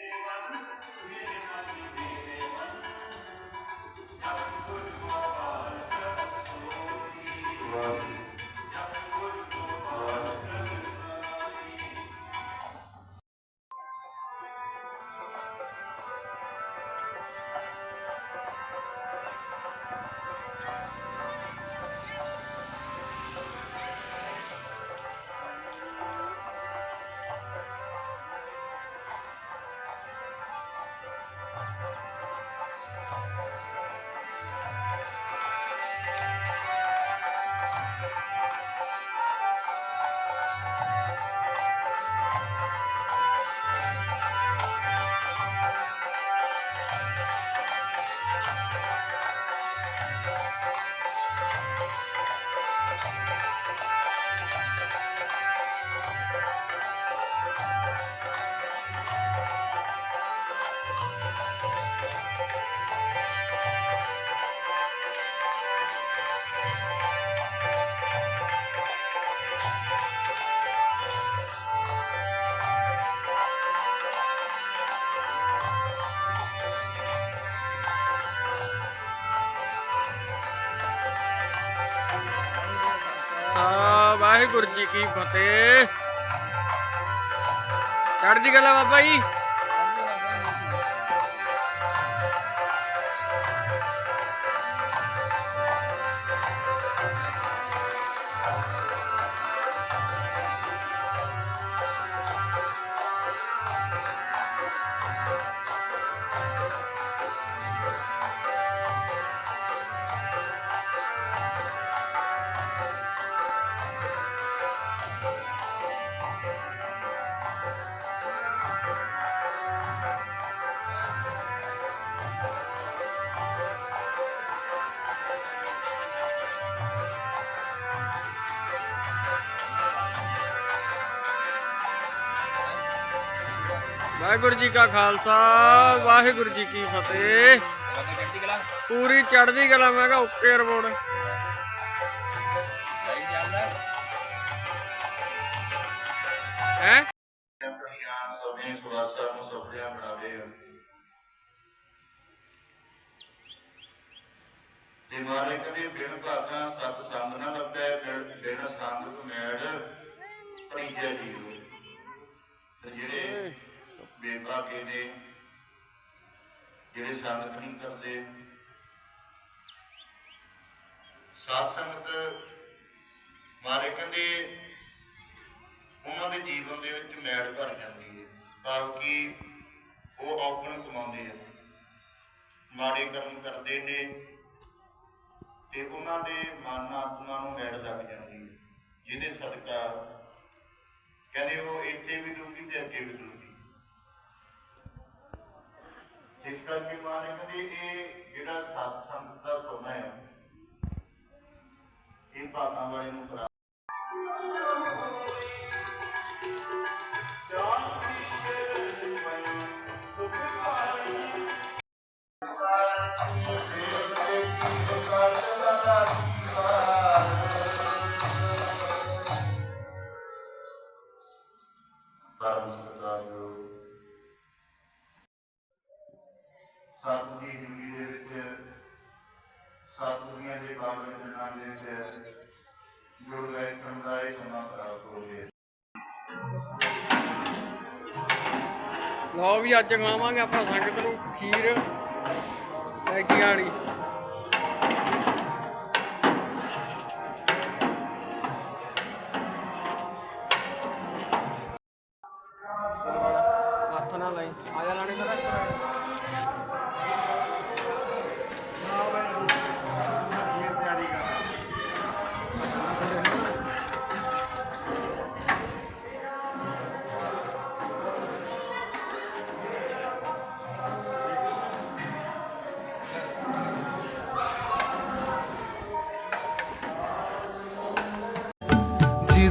ਵਾਹਿਗੁਰੂ ਜੀ ਕੀ ਫਤਿਹ। ਚੜ੍ਹਦੀ ਕਲਾ ਬਾਬਾ ਜੀ। ਵਾਹਿਗੁਰੂ ਜੀ ਕਾ ਖਾਲਸਾ ਵਾਹਿਗੁਰੂ ਜੀ ਕੀ ਫਤਿਹ। ਪੂਰੀ ਚੜ੍ਹਦੀ ਕਲਾ ਮੈਂ ਕਿਹਾ ਓਕੇ ਰਿਪੋਰਟ ਹੈ ਆਪਣੀਆਂ ਸਮੇਂ ਸੁਵਾਸਾਂ ਨੂੰ ਸਫਲਿਆ ਬਣਾਵੇ ਤੇ ਮਾਰੇ ਕਦੇ ਬਿਨ ਭਾਗਾ ਸਤ ਸੰਗ ਨਾ ਲੱਭੈ ਬਿਨ ਬਿਨ ਸੰਗ ਕਮੈੜ ਪਰੀਜੈ ਜੀਵ ਤੇ ਜਿਹੜੇ ਬੇਭਾਗੇ ਨੇ, ਜਿਹੜੇ ਸੰਗਤ ਨਹੀਂ ਕਰਦੇ। ਸਾਧ ਸੰਗਤ ਮਾਰੇ ਕਹਿੰਦੇ, ਉਹਨਾਂ ਦੇ ਜੀਵਨ ਦੇ ਵਿੱਚ ਮੈਲ ਭਰ ਜਾਂਦੀ ਹੈ। ਭਾਵ ਕਿ ਉਹ ਔਗਣ ਕਮਾਉਂਦੇ ਆ। ਮਾੜੇ ਕਰਮ ਕਰਦੇ ਨੇ ਤੇ ਉਹਨਾਂ ਦੇ ਮਨ ਆਤਮਾ ਨੂੰ ਮੈਲ ਲੱਗ ਜਾਂਦੀ ਹੈ। ਜਿਹਦੇ ਸਦਕਾ, ਕਹਿੰਦੇ ਉਹ ਇੱਥੇ ਵੀ ਡੁੱਬੀ ਤੇ ਅੱਗੇ ਵੀ ਡੁੱਬੀ ਇਸ ਕਰਕੇ ਮਾਰੇ ਕਹਿੰਦੇ ਇਹ ਜਿਹੜਾ ਸਤ ਸੰਗਤ ਦਾ ਸੋਨਾ ਹੈ ਇਹ ਭਾਗਾਂ ਵਾਲੇ ਨੂੰ ਪ੍ਰਾਪਤ ਪਰਮ ਸਤਿਕਾਰਯੋਗ ਸਤਿ ਦੀ ਜ਼ਿੰਦਗੀ ਦੇ ਵਿੱਚ ਸਤਿਗੁਰਾਂ ਦੇ ਬਾਬੇ ਜਨਾਂ ਦੇ ਵਿੱਚ ਜੁੜ ਗਏ ਸਮੁਦਾਇ ਸਮਾਂ ਪ੍ਰਾਪਤ ਹੋ ਗਏ ਲਓ ਵੀ ਅੱਜ ਖਾਵਾਂਗੇ ਆਪਾਂ ਸੰਗਤ ਨੂੰ ਖੀਰ ਐਗੀ ਵਾਲੀ। ਹੱਥ ਨਾਲ ਲਈ ਆ ਜਾ ਲਾਣੇ